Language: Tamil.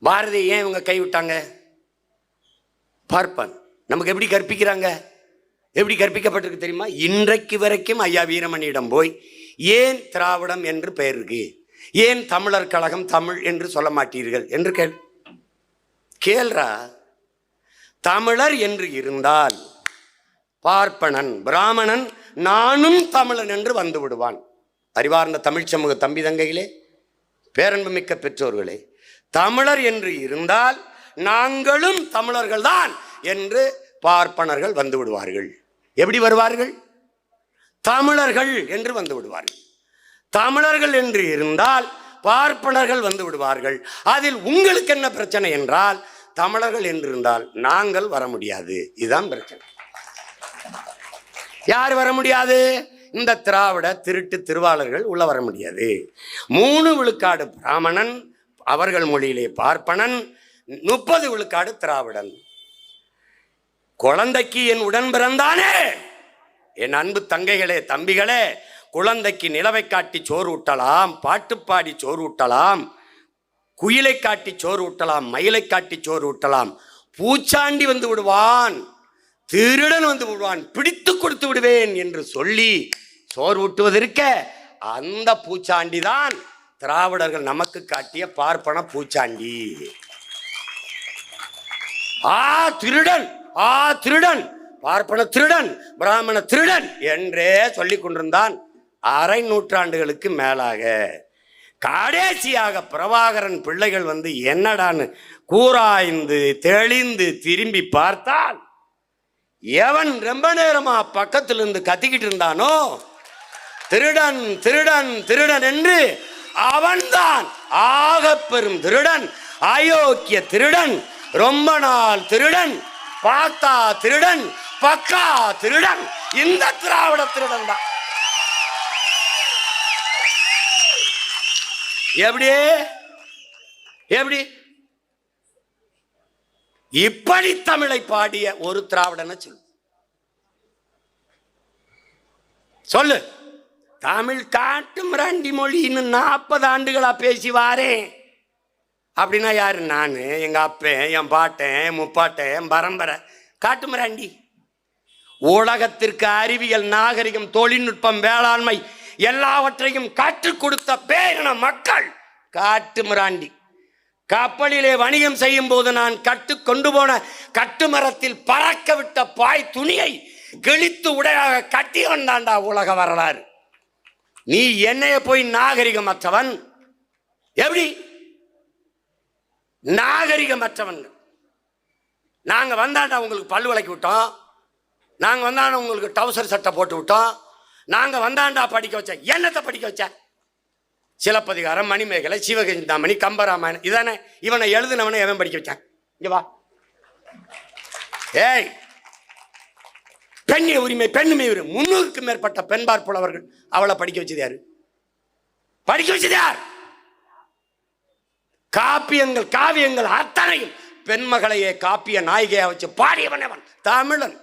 பாரதி ஏன் இவங்க கைவிட்டாங்க பார்ப்பன். நமக்கு எப்படி கற்பிக்கிறாங்க? எப்படி கற்பிக்கப்பட்டிருக்கு தெரியுமா? இன்றைக்கு வரைக்கும் ஐயா வீரமணியிடம் போய் ஏன் திராவிடம் என்று பெயர் இருக்கு? ஏன் தமிழர் கழகம் தமிழ் என்று சொல்ல மாட்டீர்கள்? என்று கேள். கேள்றா தமிழர் என்று இருந்தால் பார்ப்பனன் பிராமணன் நானும் தமிழன் என்று வந்து விடுவான். அறிவார்ந்த தமிழ்ச் சமூக தம்பி தங்கைகளே பேரன்புமிக்க பெற்றோர்களே தமிழர் என்று இருந்தால் நாங்களும் தமிழர்கள் தான் என்று பார்ப்பனர்கள் வந்து விடுவார்கள். எப்படி வருவார்கள்? தமிழர்கள் என்று வந்து விடுவார்கள். தமிழர்கள் என்று இருந்தால் பார்ப்பனர்கள் வந்து விடுவார்கள். அதில் உங்களுக்கு என்ன பிரச்சனை என்றால் தமிழர்கள் என்று இருந்தால் நாங்கள் வர முடியாது. இதுதான் பிரச்சனை. யார் வர முடியாது? இந்த திராவிட திருட்டு திருவாளர்கள் உள்ள வர முடியாது. மூணு விழுக்காடு பிராமணன் அவர்கள் மொழியிலே பார்ப்பனன் முப்பது விழுக்காடு திராவிடன். குழந்தைக்கு என் உடன் பிறந்தானே! என் அன்பு தங்கைகளே தம்பிகளே குழந்தைக்கு நிலவை காட்டி சோறு ஊட்டலாம் பாட்டு பாடி சோறு ஊட்டலாம் குயிலை காட்டி சோறு ஊட்டலாம் மயிலை காட்டி சோறு ஊட்டலாம். பூச்சாண்டி வந்து விடுவான் திருடன் வந்து விடுவான் பிடித்து கொடுத்து விடுவேன் என்று சொல்லி சோறு ஊட்டுவதற்க அந்த பூச்சாண்டி தான் திராவிடர்கள் நமக்கு காட்டிய பார்ப்பன பூச்சாண்டி. ஆ திருடன்! ஆ திருடன்! பார்ப்பன திருடன் பிராமண திருடன் என்றே சொல்லிக் கொண்டிருந்தான் அரை நூற்றாண்டுகளுக்கு மேலாக. கடைசியாக பிரபாகரன் பிள்ளைகள் வந்து என்னடான்னு கூராய்ந்து தெளிந்து திரும்பி பார்த்தால் எவன் ரொம்ப நேரமா பக்கத்துல இருந்து கத்திக்கிட்டு இருந்தானோ திருடன் திருடன் திருடன் என்று அவன்தான். ஆக பெரும் திருடன் அயோக்கிய திருடன் ரொம்ப நாள் திருடன் பார்த்தா திருடன் பக்கா திருடன். இந்த திராவிட திருடன் தான். எப்படி? எப்படி? இப்படி தமிழை பாடிய ஒரு திராவிடனை சொல்லு. சொல்லு. தமிழ் காட்டு மிராண்டி மொழின்னு நாற்பது ஆண்டுகளா பேசி வாரேன் அப்படின்னா யாரு? நான் எங்க அப்பேன் என் பாட்டேன் என் முப்பாட்டேன் என் பரம்பரை. காட்டு மிராண்டி உலகத்திற்கு அறிவியல் நாகரிகம் தொழில்நுட்பம் வேளாண்மை எல்லாவற்றையும் கற்றுக் கொடுத்த பேரின மக்கள். காட்டு மிராண்டி கப்பலிலே வணிகம் செய்யும் போது நான் கட்டு கொண்டு போன கட்டுமரத்தில் பறக்க விட்ட பாய் துணியை கிழித்து உடையாக கட்டி வந்தாண்டா உலக வரலாறு. நீ என்னைய போய் நாகரிகமற்றவன்? எப்படி? நாகரிகமற்றவன். நாங்க வந்தாண்டா உங்களுக்கு பல்லு விளக்கி விட்டோம். நாங்க வந்தாண்டா உங்களுக்கு டவுசர் சட்டை போட்டு விட்டோம். நாங்க வந்தாண்டா படிக்க வச்ச என்னத்தை படிக்க வச்ச? சிலப்பதிகாரம் மணிமேகலை சிவகஞ்சிந்தாமணி கம்பராமாயணம் இதானே? இவனை எழுதுனவனை எவன் படிக்க வச்சான்? இங்கே வா. ஏய் பெண்ணிய உரிமை பெண்ணுமை உரிமை. முன்னூறுக்கும் மேற்பட்ட பெண்பார் புலவர்கள் அவளை படிக்க வச்சது யாரு? படிக்க வச்சது யார்? காப்பியங்கள் காவியங்கள் அத்தனையும் பெண்மகளையே காப்பிய நாயகியா வச்சு பாடியவன் அவன் தமிழன்.